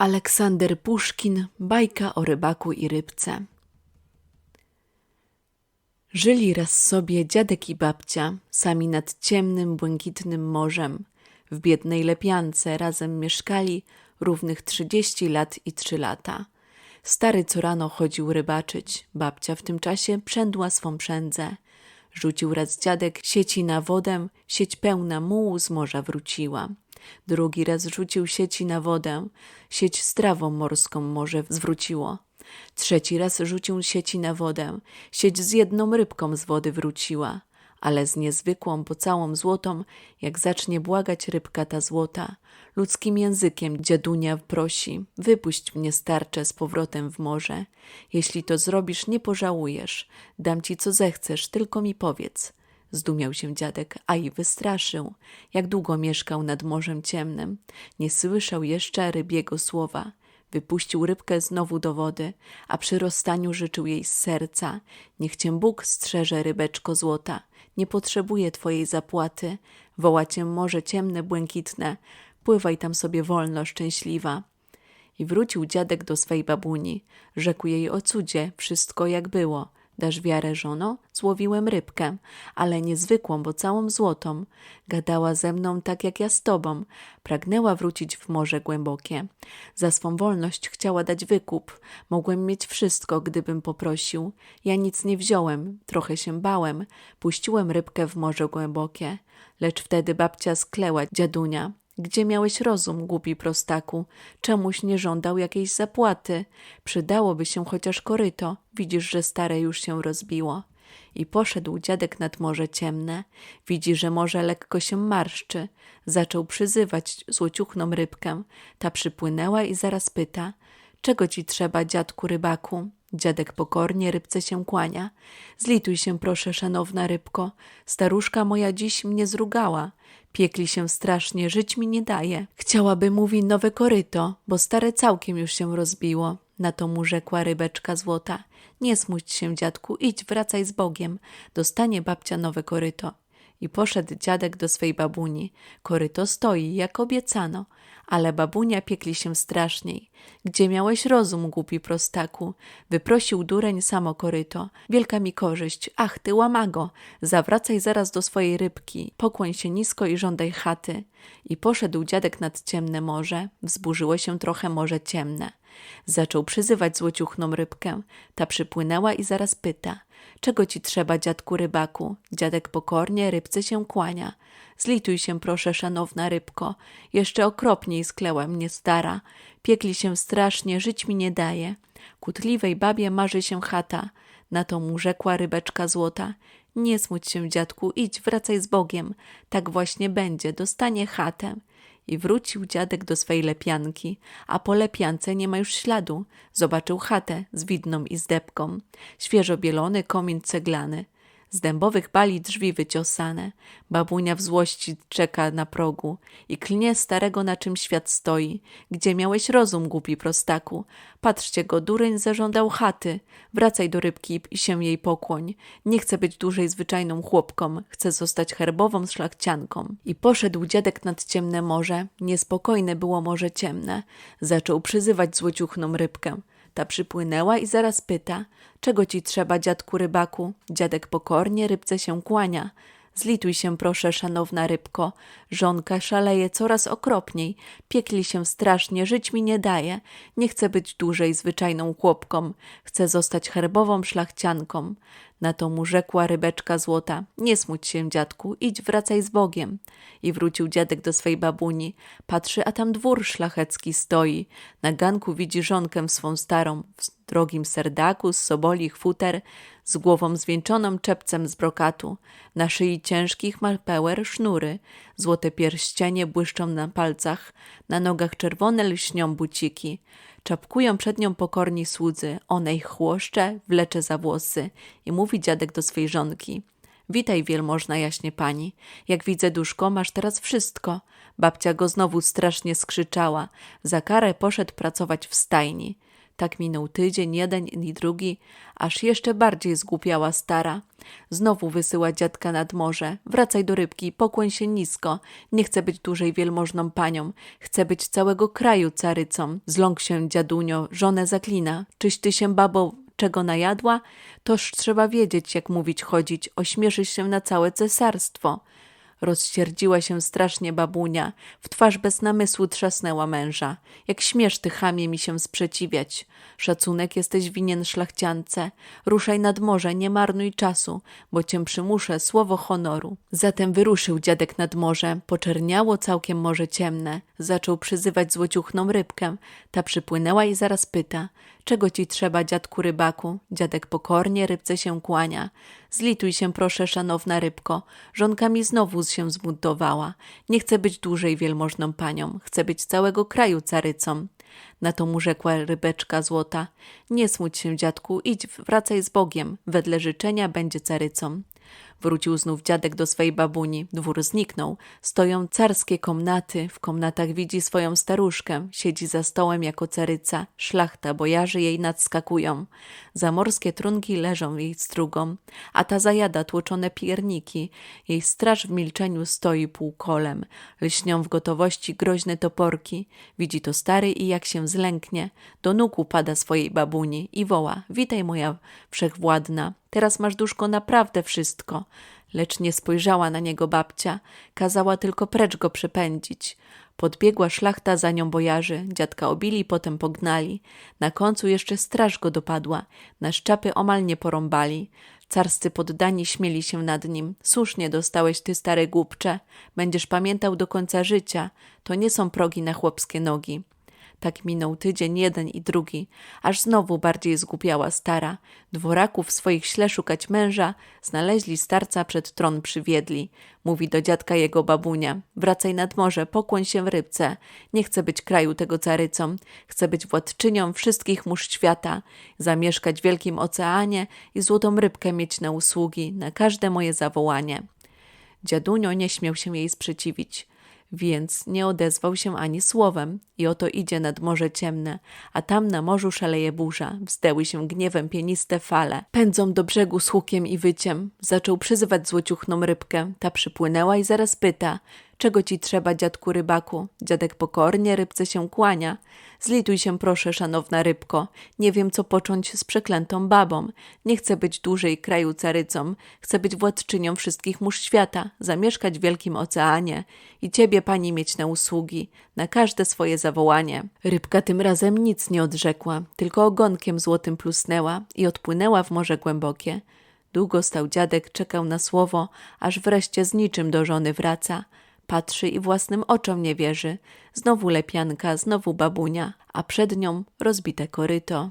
Aleksander Puszkin, bajka o rybaku i rybce. Żyli raz sobie dziadek i babcia, sami nad ciemnym, błękitnym morzem. W biednej lepiance razem mieszkali równych trzydzieści lat i trzy lata. Stary co rano chodził rybaczyć, babcia w tym czasie przędła swą przędzę. Rzucił raz dziadek sieci na wodę, sieć pełna mułu z morza wróciła. Drugi raz rzucił sieci na wodę, sieć z trawą morską morze zwróciło. Trzeci raz rzucił sieci na wodę, sieć z jedną rybką z wody wróciła, ale z niezwykłą, bo całą złotą, jak zacznie błagać rybka ta złota, ludzkim językiem dziadunia prosi, wypuść mnie starcze z powrotem w morze. Jeśli to zrobisz, nie pożałujesz, dam ci co zechcesz, tylko mi powiedz. Zdumiał się dziadek, a i wystraszył. Jak długo mieszkał nad morzem ciemnym, nie słyszał jeszcze rybiego słowa. Wypuścił rybkę znowu do wody, a przy rozstaniu życzył jej z serca. Niech cię Bóg strzeże, rybeczko złota. Nie potrzebuję twojej zapłaty. Woła cię morze ciemne, błękitne. Pływaj tam sobie wolno, szczęśliwa. I wrócił dziadek do swej babuni. Rzekł jej o cudzie, wszystko jak było – Dasz wiarę, żono? Złowiłem rybkę, ale niezwykłą, bo całą złotą. Gadała ze mną tak jak ja z tobą. Pragnęła wrócić w morze głębokie. Za swą wolność chciała dać wykup. Mogłem mieć wszystko, gdybym poprosił. Ja nic nie wziąłem, trochę się bałem. Puściłem rybkę w morze głębokie. Lecz wtedy babcia skleła dziadunia. Gdzie miałeś rozum, głupi prostaku? Czemuś nie żądał jakiejś zapłaty? Przydałoby się chociaż koryto. Widzisz, że stare już się rozbiło. I poszedł dziadek nad morze ciemne. Widzi, że morze lekko się marszczy. Zaczął przyzywać złociuchną rybkę. Ta przypłynęła i zaraz pyta. Czego ci trzeba, dziadku rybaku? Dziadek pokornie rybce się kłania. Zlituj się, proszę, szanowna rybko. Staruszka moja dziś mnie zrugała. Piekli się strasznie, żyć mi nie daje. Chciałaby, mówi, nowe koryto, bo stare całkiem już się rozbiło. Na to mu rzekła rybeczka złota. Nie smuć się, dziadku, idź, wracaj z Bogiem. Dostanie babcia nowe koryto. I poszedł dziadek do swej babuni. Koryto stoi, jak obiecano, ale babunia piekli się straszniej. Gdzie miałeś rozum, głupi prostaku? Wyprosił dureń samo koryto. Wielka mi korzyść. Ach, ty łamago! Zawracaj zaraz do swojej rybki. Pokłoń się nisko i żądaj chaty. I poszedł dziadek nad ciemne morze. Wzburzyło się trochę morze ciemne. Zaczął przyzywać złociuchną rybkę. Ta przypłynęła i zaraz pyta. Czego ci trzeba, dziadku rybaku? Dziadek pokornie rybce się kłania. Zlituj się, proszę, szanowna rybko. Jeszcze okropniej skleła mnie stara. Piekli się strasznie, żyć mi nie daje. Kutliwej babie marzy się chata. Na to mu rzekła rybeczka złota. Nie smuć się, dziadku, idź, wracaj z Bogiem. Tak właśnie będzie, dostanie chatę. I wrócił dziadek do swej lepianki, a po lepiance nie ma już śladu. Zobaczył chatę z widną izdebką, świeżo bielony komin ceglany z dębowych bali drzwi wyciosane. Babunia w złości czeka na progu i klnie starego, na czym świat stoi. Gdzie miałeś rozum, głupi prostaku? Patrzcie go, dureń zażądał chaty. Wracaj do rybki i się jej pokłoń. Nie chcę być dłużej zwyczajną chłopką, chcę zostać herbową szlachcianką. I poszedł dziadek nad ciemne morze. Niespokojne było morze ciemne. Zaczął przyzywać złociuchną rybkę. Ta przypłynęła i zaraz pyta, czego ci trzeba, dziadku rybaku? Dziadek pokornie rybce się kłania. Zlituj się, proszę, szanowna rybko. Żonka szaleje coraz okropniej. Piekli się strasznie, żyć mi nie daje. Nie chcę być dłużej zwyczajną chłopką. Chcę zostać herbową szlachcianką. Na to mu rzekła rybeczka złota. Nie smuć się, dziadku, idź, wracaj z Bogiem. I wrócił dziadek do swej babuni. Patrzy, a tam dwór szlachecki stoi. Na ganku widzi żonkę swą starą, w drogim serdaku, z sobolich futer, z głową zwieńczoną czepcem z brokatu. Na szyi ciężkich ma sznury. Złote pierścienie błyszczą na palcach. Na nogach czerwone lśnią buciki. Czapkują przed nią pokorni słudzy, ona ich chłoszcze, wlecze za włosy i mówi dziadek do swej żonki. Witaj, wielmożna jaśnie pani. Jak widzę, duszko, masz teraz wszystko. Babcia go znowu strasznie skrzyczała. Za karę poszedł pracować w stajni. Tak minął tydzień, jeden i drugi, aż jeszcze bardziej zgłupiała stara. Znowu wysyła dziadka nad morze. Wracaj do rybki, pokłoń się nisko. Nie chcę być dłużej wielmożną panią. Chcę być całego kraju carycą. Zląkł się dziadunio, żonę zaklina. Czyś ty się, babo, czego najadła? Toż trzeba wiedzieć, jak mówić chodzić. Ośmieszysz się na całe cesarstwo. Rozsierdziła się strasznie babunia, w twarz bez namysłu trzasnęła męża. Jak śmiesz ty, chamie, mi się sprzeciwiać. Szacunek jesteś winien szlachciance. Ruszaj nad morze, nie marnuj czasu, bo cię przymuszę, słowo honoru. Zatem wyruszył dziadek nad morze, poczerniało całkiem morze ciemne. Zaczął przyzywać złociuchną rybkę. Ta przypłynęła i zaraz pyta – Czego ci trzeba, dziadku rybaku? Dziadek pokornie rybce się kłania. Zlituj się, proszę, szanowna rybko. Żonka mi znowu się zbuntowała. Nie chcę być dłużej wielmożną panią. Chcę być całego kraju carycą. Na to mu rzekła rybeczka złota. Nie smuć się, dziadku, idź, wracaj z Bogiem. Wedle życzenia będzie carycą. Wrócił znów dziadek do swej babuni. Dwór zniknął. Stoją carskie komnaty. W komnatach widzi swoją staruszkę. Siedzi za stołem jako caryca. Szlachta, bojarzy jej nadskakują. Zamorskie trunki leżą jej strugą, a ta zajada tłoczone pierniki. Jej straż w milczeniu stoi półkolem. Lśnią w gotowości groźne toporki. Widzi to stary i jak się zlęknie, do nóg upada swojej babuni i woła: Witaj, moja wszechwładna. Teraz masz duszko naprawdę wszystko. Lecz nie spojrzała na niego babcia, kazała tylko precz go przepędzić. Podbiegła szlachta za nią bojarzy, dziadka obili, potem pognali. Na końcu jeszcze straż go dopadła, na szczapy omal nie porąbali. Carscy poddani śmieli się nad nim. Słusznie dostałeś ty, stary głupcze. Będziesz pamiętał do końca życia. To nie są progi na chłopskie nogi. Tak minął tydzień jeden i drugi, aż znowu bardziej zgłupiała stara. Dworaków swoich śle szukać męża, znaleźli starca przed tron przywiedli. Mówi do dziadka jego babunia, wracaj nad morze, pokłoń się w rybce. Nie chcę być kraju tego carycą, chcę być władczynią wszystkich mórz świata, zamieszkać w wielkim oceanie i złotą rybkę mieć na usługi, na każde moje zawołanie. Dziadunio nie śmiał się jej sprzeciwić więc nie odezwał się ani słowem. I oto idzie nad morze ciemne, a tam na morzu szaleje burza. Wzdęły się gniewem pieniste fale. Pędzą do brzegu z hukiem i wyciem. Zaczął przyzywać złociuchną rybkę. Ta przypłynęła i zaraz pyta – Czego ci trzeba, dziadku rybaku? Dziadek pokornie rybce się kłania. Zlituj się proszę, szanowna rybko. Nie wiem, co począć z przeklętą babą. Nie chcę być dłużej kraju carycą. Chcę być władczynią wszystkich mórz świata, zamieszkać w wielkim oceanie i ciebie, pani, mieć na usługi, na każde swoje zawołanie. Rybka tym razem nic nie odrzekła, tylko ogonkiem złotym plusnęła i odpłynęła w morze głębokie. Długo stał dziadek, czekał na słowo, aż wreszcie z niczym do żony wraca – Patrzy i własnym oczom nie wierzy. Znowu lepianka, znowu babunia, a przed nią rozbite koryto.